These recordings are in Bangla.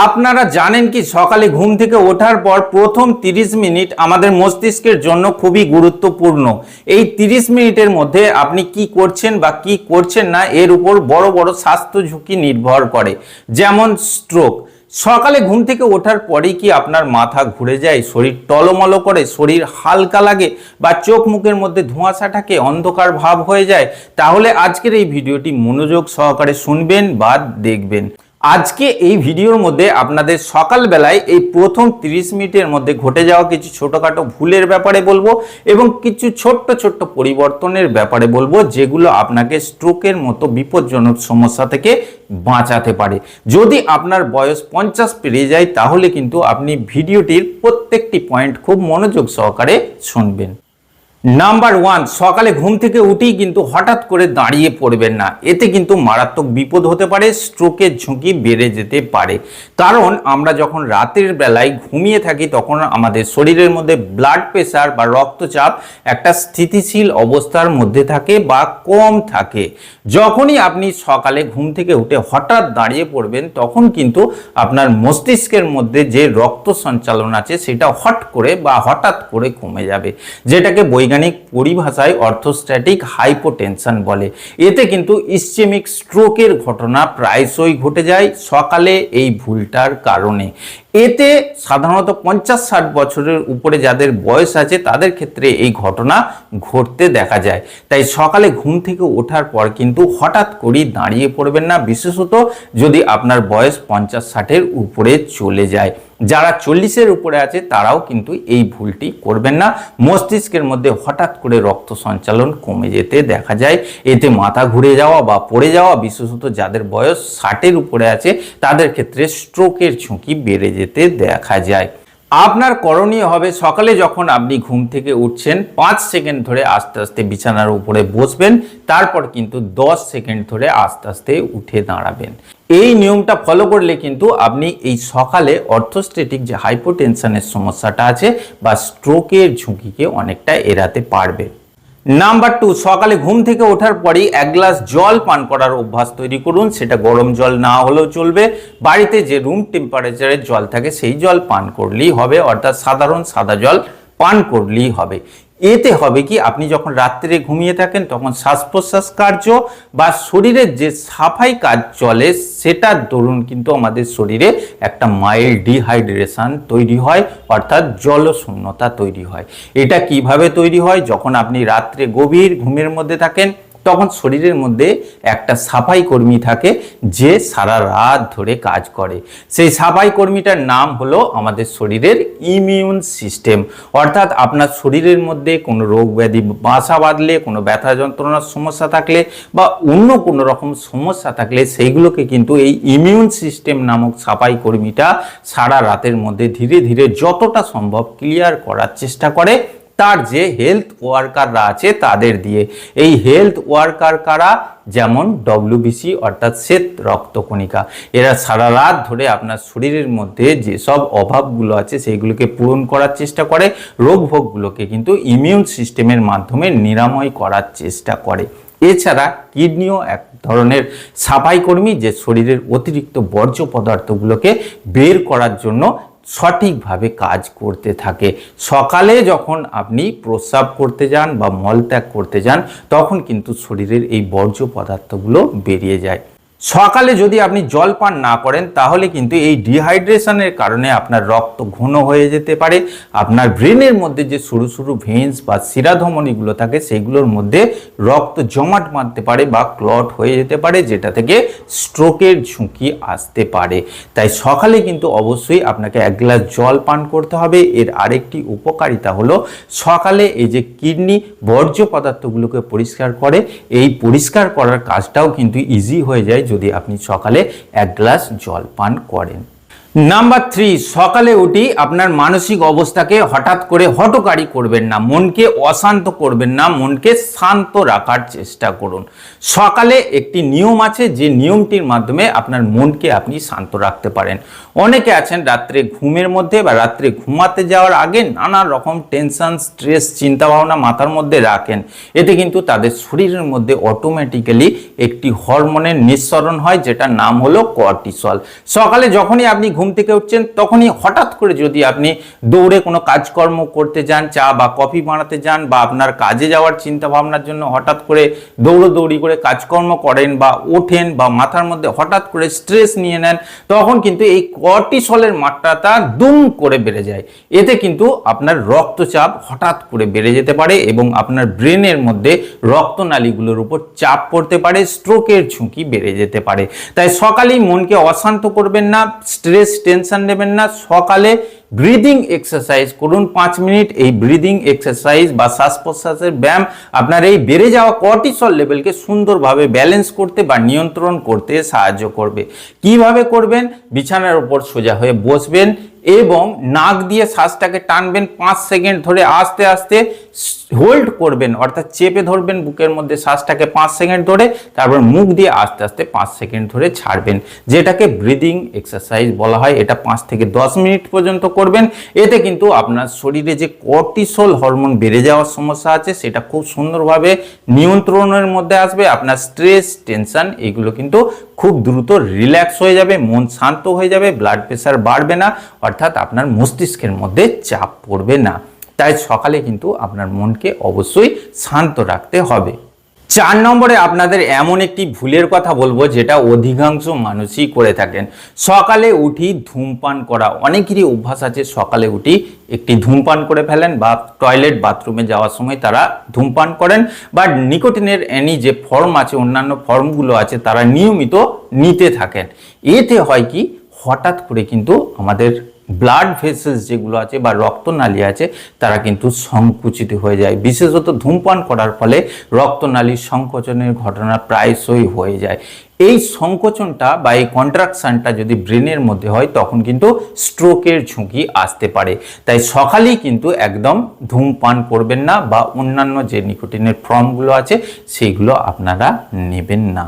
আপনারা জানেন কি, সকালে ঘুম থেকে ওঠার পর প্রথম 30 মিনিট আমাদের মস্তিষ্কের জন্য খুবই গুরুত্বপূর্ণ। এই 30 মিনিটের মধ্যে আপনি কি করছেন বা কি করছেন না, এর উপর বড় বড় স্বাস্থ্য ঝুঁকি নির্ভর করে। যেমন স্ট্রোক সকালে ঘুম থেকে ওঠার পরেই কি আপনার মাথা ঘুরে যায়, শরীর টলমলো করে, শরীর হালকা লাগে বা চোখ মুখের মধ্যে ধোঁয়াশা থাকে অন্ধকার ভাব হয়ে যায়, তাহলে আজকের এই ভিডিওটি মনোযোগ সহকারে শুনবেন বা দেখবেন। আজকে এই ভিডিওর মধ্যে আপনাদের সকালবেলায় এই প্রথম 30 মিনিটের মধ্যে ঘটে যাওয়া কিছু ছোটোখাটো ভুলের ব্যাপারে বলব এবং কিছু ছোট্ট ছোট্ট পরিবর্তনের ব্যাপারে বলব যেগুলো আপনাকে স্ট্রোকের মতো বিপজ্জনক সমস্যা থেকে বাঁচাতে পারে। যদি আপনার বয়স পঞ্চাশ পেরিয়ে যায় তাহলে কিন্তু আপনি ভিডিওটির প্রত্যেকটি পয়েন্ট খুব মনোযোগ সহকারে শুনবেন। নাম্বার ওয়ান সকালে ঘুম থেকে উঠেই কিন্তু হঠাৎ করে দাঁড়িয়ে পড়বেন না। এতে কিন্তু মারাত্মক বিপদ হতে পারে স্ট্রোকের ঝুঁকি বেড়ে যেতে পারে। কারণ আমরা যখন রাতের বেলায় ঘুমিয়ে থাকি, তখন আমাদের শরীরের মধ্যে ব্লাড প্রেশার বা রক্তচাপ একটা স্থিতিশীল অবস্থার মধ্যে থাকে বা কম থাকে। যখনই আপনি সকালে ঘুম থেকে উঠে হঠাৎ দাঁড়িয়ে পড়বেন, তখন কিন্তু আপনার মস্তিষ্কের মধ্যে যে রক্ত সঞ্চালন আছে, সেটা হট করে বা হঠাৎ করে কমে যাবে, যেটাকে বৈজ্ঞানিক পরিভাষায় অর্থোস্ট্যাটিক হাইপোটেনশন বলে। এতে কিন্তু ইসচেমিক স্ট্রোকের ঘটনা প্রায়শই ঘটে যায় সকালে এই ভুলটার কারণে। এতে সাধারণত পঞ্চাশ ষাট বছরের উপরে যাদের বয়স আছে, তাদের ক্ষেত্রে এই ঘটনা ঘটতে দেখা যায়। তাই সকালে ঘুম থেকে ওঠার পর কিন্তু হঠাৎ করেই দাঁড়িয়ে পড়বেন না, বিশেষত যদি আপনার বয়স পঞ্চাশ ষাটের উপরে চলে যায়। যারা চল্লিশের উপরে আছে, তারাও কিন্তু এই ভুলটি করবেন না। মস্তিষ্কের মধ্যে হঠাৎ করে রক্ত সঞ্চালন কমে যেতে দেখা যায়। এতে মাথা ঘুরে যাওয়া বা পড়ে যাওয়া, বিশেষত যাদের বয়স ষাটের উপরে আছে, তাদের ক্ষেত্রে স্ট্রোকের ঝুঁকি বেড়ে যেতে দেখা যায়। আপনার করণীয় হবে সকালে যখন আপনি ঘুম থেকে উঠছেন, পাঁচ সেকেন্ড ধরে আস্তে আস্তে বিছানার উপরে বসবেন, তারপর কিন্তু দশ সেকেন্ড ধরে আস্তে আস্তে উঠে দাঁড়াবেন। এই নিয়মটা ফলো করলে কিন্তু আপনি এই সকালে অর্থোস্টেটিক যে হাইপোটেনশনের সমস্যাটা আছে বা স্ট্রোকের ঝুঁকিকে অনেকটা এড়াতে পারবেন। নাম্বার টু সকালে ঘুম থেকে ওঠার পরই এক গ্লাস জল পান করার অভ্যাস তৈরি করুন। সেটা গরম জল না হলেও চলবে। বাড়িতে যে রুম টেম্পারেচারের জল থাকে, সেই জল পান করলেই হবে, অর্থাৎ সাধারণ সাদা জল পান করলেই হবে। এতে হবে কি? আপনি যখন রাত্রে ঘুমিয়ে থাকেন, তখন শ্বাস প্রশ্বাস কার্য বা শরীরের যে সাফাই কাজ চলে সেটার দরুন কিন্তু আমাদের শরীরে একটা মাইল্ড ডিহাইড্রেশন তৈরি হয়, অর্থাৎ জলশূন্যতা তৈরি হয়। এটা কীভাবে তৈরি হয়? যখন আপনি রাত্রে গভীর ঘুমের মধ্যে থাকেন তখন শরীরের মধ্যে একটা সাফাই কর্মী থাকে যে সারা রাত ধরে কাজ করে। সেই সাফাই কর্মীটার নাম হলো আমাদের শরীরের ইমিউন সিস্টেম অর্থাৎ আপনার শরীরের মধ্যে কোনো রোগ ব্যাধি, বাসা বাঁধলে, কোনো ব্যথা যন্ত্রণার সমস্যা থাকলে বা অন্য কোনো রকম সমস্যা থাকলে সেইগুলোকে কিন্তু এই ইমিউন সিস্টেম নামক সাফাই কর্মীটা সারা রাতের মধ্যে ধীরে ধীরে যতটা সম্ভব ক্লিয়ার করার চেষ্টা করে। তার যে হেলথ ওয়ার্কাররা আছে তাদের দিয়ে। এই হেলথ ওয়ার্কার কারা? যেমন ডব্লিউবিসি অর্থাৎ শ্বেত রক্তকণিকা। এরা সারা রাত ধরে আপনার শরীরের মধ্যে যেসব অভাবগুলো আছে সেইগুলোকে পূরণ করার চেষ্টা করে রোগ ভোগগুলোকে কিন্তু ইমিউন সিস্টেমের মাধ্যমে নিরাময় করার চেষ্টা করে। এছাড়া কিডনিও এক ধরনের সাফাই কর্মী যে শরীরের অতিরিক্ত বর্জ্য পদার্থগুলোকে বের করার জন্য সঠিকভাবে কাজ করতে থাকে। সকালে যখন আপনি প্রস্রাব করতে যান বা মলত্যাগ করতে যান, তখন কিন্তু শরীরের এই বর্জ্য পদার্থগুলো বেরিয়ে যায়। সকালে যদি আপনি জল পান না করেন, তাহলে কিন্তু এই ডিহাইড্রেশনের কারণে আপনার রক্ত ঘন হয়ে যেতে পারে। আপনার ব্রেনের মধ্যে যে সরু সরু ভেন্স বা শিরাধমনিগুলো থাকে, সেগুলোর মধ্যে রক্ত জমাট বাঁধতে পারে বা ক্লট হয়ে যেতে পারে, যেটা থেকে স্ট্রোকের ঝুঁকি আসতে পারে। তাই সকালে কিন্তু অবশ্যই আপনাকে এক গ্লাস জল পান করতে হবে। এর আরেকটি উপকারিতা হলো, সকালে এই যে কিডনি বর্জ্য পদার্থগুলোকে পরিষ্কার করে, এই পরিষ্কার করার কাজটাও কিন্তু ইজি হয়ে যায়। যদি আপনি সকালে এক গ্লাস জল পান করেন। নাম্বার থ্রি সকালে উঠি আপনার মানসিক অবস্থাকে হঠাৎ করে হটকারি করবেন না, মনকে অশান্ত করবেন না, মনকে শান্ত রাখার চেষ্টা করুন। সকালে একটি নিয়ম আছে, যে নিয়মটির মাধ্যমে আপনার মনকে আপনি শান্ত রাখতে পারেন। অনেকে আছেন রাত্রে ঘুমের মধ্যে বা রাত্রে ঘুমাতে যাওয়ার আগে নানা রকম টেনশন স্ট্রেস চিন্তাভাবনা মাথার মধ্যে রাখেন। এতে কিন্তু তাদের শরীরের মধ্যে অটোমেটিক্যালি একটি হরমোনের নিঃসরণ হয়, যেটার নাম হলো কর্টিসল সকালে যখনই আপনি ঘুম থেকে উঠছেন, তখনই হঠাৎ করে যদি আপনি দৌড়ে কোনো কাজকর্ম করতে যান, চা বা কফি বানাতে যান বা আপনার কাজে যাওয়ার চিন্তা ভাবনার জন্য হঠাৎ করে দৌড়োদৌড়ি করে কাজকর্ম করেন বা ওঠেন বা মাথার মধ্যে হঠাৎ করে স্ট্রেস নিয়ে নেন, তখন কিন্তু এই কর্টিসলের মাত্রাটা দুম করে বেড়ে যায়। এতে কিন্তু আপনার রক্তচাপ হঠাৎ করে বেড়ে যেতে পারে এবং আপনার ব্রেনের মধ্যে রক্তনালীগুলোর উপর চাপ পড়তে পারে, স্ট্রোকের ঝুঁকি বেড়ে যেতে পারে। তাই সকালেই মনকে অশান্ত করবেন না, স্ট্রেস টেনশন নেবেন না। সকালে ব্রিদিং এক্সারসাইজ করুন পাঁচ মিনিট। এই ব্রিদিং এক্সারসাইজ বা শ্বাস প্রশ্বাসের ব্যায়াম আপনার এই বেড়ে যাওয়া কর্টিসল লেভেলকে সুন্দরভাবে ব্যালেন্স করতে বা নিয়ন্ত্রণ করতে সাহায্য করবে। কীভাবে করবেন? বিছানার উপর সোজা হয়ে বসবেন। এবং নাক দিয়ে শ্বাসটাকে টানবেন পাঁচ সেকেন্ড ধরে আস্তে আস্তে হোল্ড করবেন, অর্থাৎ চেপে ধরবেন বুকের মধ্যে শ্বাসটাকে পাঁচ সেকেন্ড ধরে, তারপর মুখ দিয়ে আস্তে আস্তে পাঁচ সেকেন্ড ধরে ছাড়বেন। যেটাকে ব্রিদিং এক্সারসাইজ বলা হয়, এটা পাঁচ থেকে দশ মিনিট পর্যন্ত করবেন। এতে কিন্তু আপনার শরীরে যে কর্টিসল হরমোন বেড়ে যাওয়ার সমস্যা আছে, সেটা খুব সুন্দরভাবে নিয়ন্ত্রণের মধ্যে আসবে, আপনার স্ট্রেস টেনশন এগুলো কিন্তু খুব দ্রুত রিল্যাক্স হয়ে যাবে, মন শান্ত হয়ে যাবে ব্লাড প্রেশার বাড়বে না অর্থাৎ আপনার মস্তিষ্কের মধ্যে চাপ পড়বে না। তাই সকালে কিন্তু আপনার মনকে অবশ্যই শান্ত রাখতে হবে। চার নম্বরে আপনাদের এমন একটি ভুলের কথা বলব, যেটা অধিকাংশ মানুষই করে থাকেন। সকালে উঠি ধূমপান করা। অনেকেরই অভ্যাস আছে, সকালে উঠি একটি ধূমপান করে ফেলেন বা টয়লেট বাথরুমে যাওয়ার সময় তারা ধূমপান করেন। বা নিকোটিনের এনি যে ফর্ম আছে, অন্যান্য ফর্মগুলো আছে, তারা নিয়মিত নিতে থাকেন। এতে হয় কি, হঠাৎ করে কিন্তু আমাদের ব্লাড ভেসেলস যেগুলো আছে বা রক্তনালী আছে, তারা কিন্তু সংকুচিত হয়ে যায়। বিশেষত ধূমপান করার ফলে রক্তনালীর সংকোচনের ঘটনা প্রায়শই হয়ে যায়। এই সংকোচনটা বা এই কন্ট্রাকশনটা যদি ব্রেনের মধ্যে হয়, তখন কিন্তু স্ট্রোকের ঝুঁকি আসতে পারে। তাই সকালেই কিন্তু একদম ধূমপান করবেন না বা অন্যান্য যে নিকোটিনের ফর্মগুলো আছে, সেইগুলো আপনারা নেবেন না।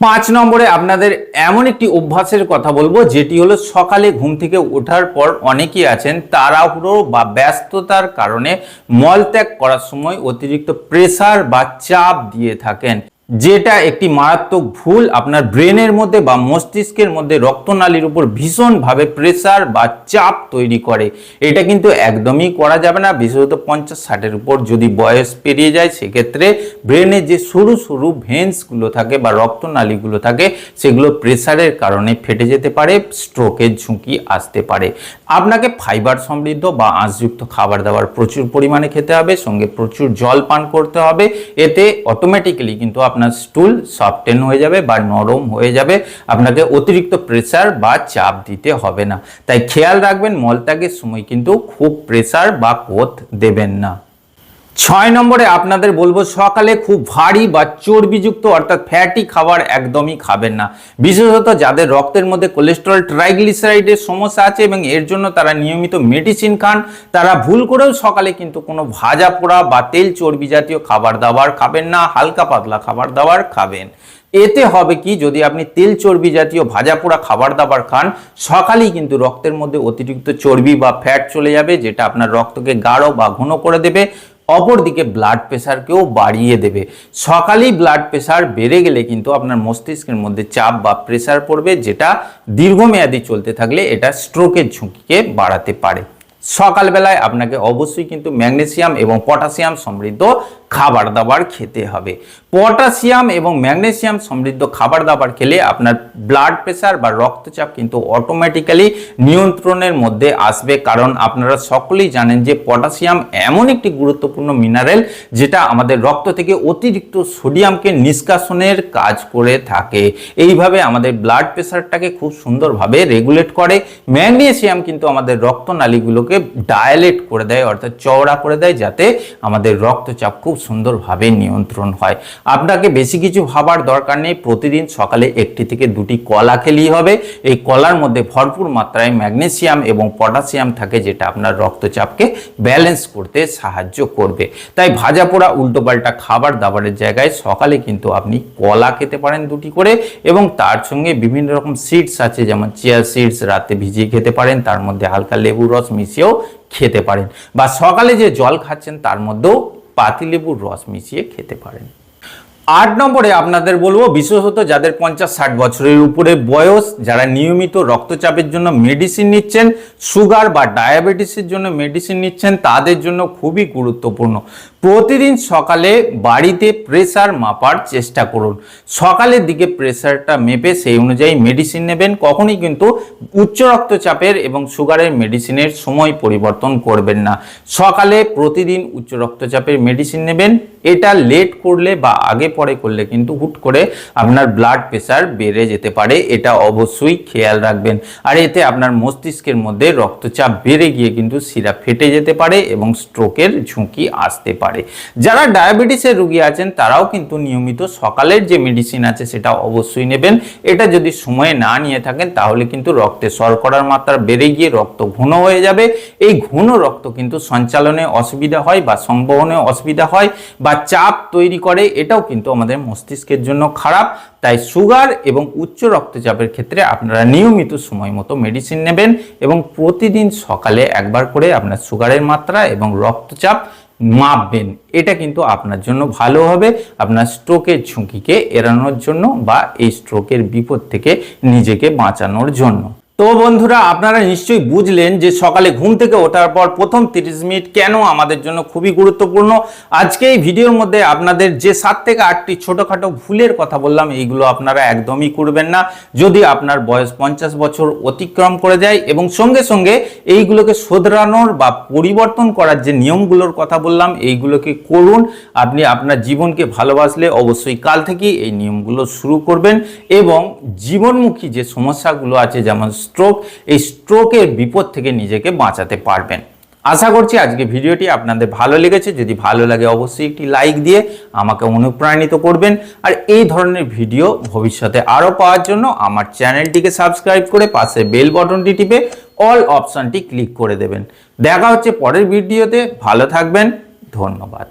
পাঁচ নম্বরে আপনাদের এমন একটি অভ্যাসের কথা বলব, যেটি হলো সকালে ঘুম থেকে ওঠার পর অনেকেই আছেন তাড়াহুড়ো বা ব্যস্ততার কারণে মলত্যাগ করার সময় অতিরিক্ত প্রেসার বা চাপ দিয়ে থাকেন। যেটা একটি মারাত্মক ভুল, আপনার ব্রেনের মধ্যে বা মস্তিষ্কের মধ্যে রক্তনালীর উপর ভীষণভাবে প্রেসার বা চাপ তৈরি করে। এটা কিন্তু একদমই করা যাবে না, বিশেষত পঞ্চাশ ষাটের উপর যদি বয়স পেরিয়ে যায়, সেক্ষেত্রে ব্রেনে যে সরু সরু ভেন্সগুলো থাকে বা রক্তনালীগুলো থাকে, সেগুলো প্রেসারের কারণে ফেটে যেতে পারে স্ট্রোকের ঝুঁকি আসতে পারে। আপনাকে ফাইবার সমৃদ্ধ বা আঁশযুক্ত খাবার দাবার প্রচুর পরিমাণে খেতে হবে, সঙ্গে প্রচুর জল পান করতে হবে। এতে অটোমেটিক্যালি কিন্তু আপনার স্টুল সফটেন হয়ে যাবে বা নরম হয়ে যাবে। আপনাকে অতিরিক্ত প্রেসার বা চাপ দিতে হবে না। তাই খেয়াল রাখবেন, মলত্যাগের সময় কিন্তু খুব প্রেসার বা কোথ দেবেন না। ছয় নম্বরে আপনাদের বলব, সকালে খুব ভারী বা চর্বিযুক্ত অর্থাৎ ফ্যাটি খাবার একদমই খাবেন না। বিশেষত যাদের রক্তের মধ্যে কোলেস্টেরল ট্রাইগ্লিসারাইডের সমস্যা আছে এবং এর জন্য তারা নিয়মিত মেডিসিন খান, তারা ভুল করেও সকালে কিন্তু কোনো ভাজা পোড়া বা তেল চর্বি জাতীয় খাবার দাবার খাবেন না, হালকা পাতলা খাবার দাবার খাবেন। এতে হবে কি, যদি আপনি তেল চর্বি জাতীয় ভাজা পোড়া খাবার দাবার খান, সকালেই কিন্তু রক্তের মধ্যে অতিরিক্ত চর্বি বা ফ্যাট চলে যাবে, যেটা আপনার রক্তকে গাঢ় বা ঘন করে দেবে। অপরদিকে ব্লাড প্রেশারকেও বাড়িয়ে দেবে। সকালেই ব্লাড প্রেশার বেড়ে গেলে কিন্তু আপনার মস্তিষ্কের মধ্যে চাপ বা প্রেশার পড়বে, যেটা দীর্ঘমেয়াদী চলতে থাকলে এটা স্ট্রোকের ঝুঁকিকে বাড়াতে পারে। সকালবেলায় আপনাকে অবশ্যই কিন্তু ম্যাগনেসিয়াম এবং পটাশিয়াম সমৃদ্ধ খাবার দাবার খেতে হবে। পটাশিয়াম এবং ম্যাগনেসিয়াম সমৃদ্ধ খাবার দাবার খেলে আপনার ব্লাড প্রেশার বা রক্তচাপ কিন্তু অটোমেটিক্যালি নিয়ন্ত্রণের মধ্যে আসবে। কারণ আপনারা সকলেই জানেন যে পটাশিয়াম এমন একটি গুরুত্বপূর্ণ মিনারেল যেটা আমাদের রক্ত থেকে অতিরিক্ত সোডিয়ামকে নিষ্কাশনের কাজ করে থাকে। এইভাবে আমাদের ব্লাড প্রেশারটাকে খুব সুন্দরভাবে রেগুলেট করে। ম্যাগনেসিয়াম কিন্তু আমাদের রক্তনালীগুলোকে ডায়ালেট করে দেয়, অর্থাৎ চওড়া করে দেয়, যাতে আমাদের রক্তচাপ খুব সুন্দরভাবে নিয়ন্ত্রণ হয়। আপনাকে বেশি কিছু ভাবার দরকার নেই। প্রতিদিন সকালে একটি থেকে দুটি কলা খেলেই হবে। এই কলার মধ্যে ভরপুর মাত্রায় ম্যাগনেসিয়াম এবং পটাশিয়াম থাকে যেটা আপনার রক্তচাপকে ব্যালেন্স করতে সাহায্য করবে। তাই ভাজা পোড়া উল্টোপাল্টা খাবার দাবারের জায়গায় সকালে কিন্তু আপনি কলা খেতে পারেন দুটি করে এবং তার সঙ্গে বিভিন্ন রকম সিডস আছে, যেমন চিয়া সিডস রাতে ভিজিয়ে খেতে পারেন, তার মধ্যে হালকা লেবু রস মিশিয়েও খেতে পারেন। বা সকালে যে জল খাচ্ছেন, তার মধ্যেও পাতিলেবুর রস মিশিয়ে খেতে পারেন। আট নম্বরে আপনাদের বলব, বিশেষত যাদের পঞ্চাশ ষাট বছরের উপরে বয়স, যারা নিয়মিত রক্তচাপের জন্য মেডিসিন নিচ্ছেন সুগার বা ডায়াবেটিসের জন্য মেডিসিন নিচ্ছেন, তাদের জন্য খুবই গুরুত্বপূর্ণ। প্রতিদিন সকালে বাড়িতে প্রেসার মাপার চেষ্টা করুন। সকালের দিকে প্রেসারটা মেপে সেই অনুযায়ী মেডিসিন নেবেন। কখনই কিন্তু উচ্চ রক্তচাপের এবং সুগারের মেডিসিনের সময় পরিবর্তন করবেন না। সকালে প্রতিদিন উচ্চ রক্তচাপের মেডিসিন নেবেন। এটা লেট করলে বা আগে পরে করলে কিন্তু হুট করে আপনার ব্লাড প্রেশার বেড়ে যেতে পারে। এটা অবশ্যই খেয়াল রাখবেন। আর এতে আপনার মস্তিষ্কের মধ্যে রক্তচাপ বেড়ে গিয়ে কিন্তু শিরা ফেটে যেতে পারে এবং স্ট্রোকের ঝুঁকি আসতে পারে। যারা ডায়াবেটিসের রুগী আছেন, তারাও কিন্তু নিয়মিত সকালের যে মেডিসিন আছে, সেটা অবশ্যই নেবেন। এটা যদি সময়ে না নিয়ে থাকেন, তাহলে কিন্তু রক্তে শর্করার মাত্রা বেড়ে গিয়ে রক্ত ঘন হয়ে যাবে। এই ঘন রক্ত কিন্তু সঞ্চালনে অসুবিধা হয় বা সংবহনে অসুবিধা হয় বা চাপ তৈরি করে, এটাও কিন্তু আমাদের মস্তিষ্কের জন্য খারাপ। তাই সুগার এবং উচ্চ রক্তচাপের ক্ষেত্রে আপনারা নিয়মিত সময় মতো মেডিসিন নেবেন এবং প্রতিদিন সকালে একবার করে আপনার সুগারের মাত্রা এবং রক্তচাপ মাপবেন। এটা কিন্তু আপনার জন্য ভালো হবে। আপনার স্ট্রোকের ঝুঁকিকে এড়ানোর জন্য বা এই স্ট্রোকের বিপদ থেকে নিজেকে বাঁচানোর জন্য। তো বন্ধুরা, আপনারা নিশ্চয়ই বুঝলেন যে সকালে ঘুম থেকে ওঠার পর প্রথম তিরিশ মিনিট কেন আমাদের জন্য খুবই গুরুত্বপূর্ণ। আজকে এই ভিডিওর মধ্যে আপনাদের যে সাত থেকে আটটি ছোটোখাটো ভুলের কথা বললাম, এইগুলো আপনারা একদমই করবেন না। যদি আপনার বয়স পঞ্চাশ বছর অতিক্রম করে যায় এবং সঙ্গে সঙ্গে এইগুলোকে শোধরানোর বা পরিবর্তন করার যে নিয়মগুলোর কথা বললাম, এইগুলোকে করুন। আপনি আপনার জীবনকে ভালোবাসলে অবশ্যই কাল থেকেই এই নিয়মগুলো শুরু করবেন এবং জীবনমুখী যে সমস্যাগুলো আছে, যেমন স্ট্রোক এই স্ট্রোকের বিপদ থেকে নিজেকে বাঁচাতে পারবেন। আশা করছি আজকে ভিডিওটি আপনাদের ভালো লেগেছে। যদি ভালো লাগে অবশ্যই একটি লাইক দিয়ে আমাকে অনুপ্রাণিত করবেন। আর এই ধরনের ভিডিও ভবিষ্যতে আরও পাওয়ার জন্য আমার চ্যানেলটিকে সাবস্ক্রাইব করে পাশে বেল বটনটি টিপে অল অপশানটি ক্লিক করে দেবেন। দেখা হচ্ছে পরের ভিডিওতে। ভালো থাকবেন। ধন্যবাদ।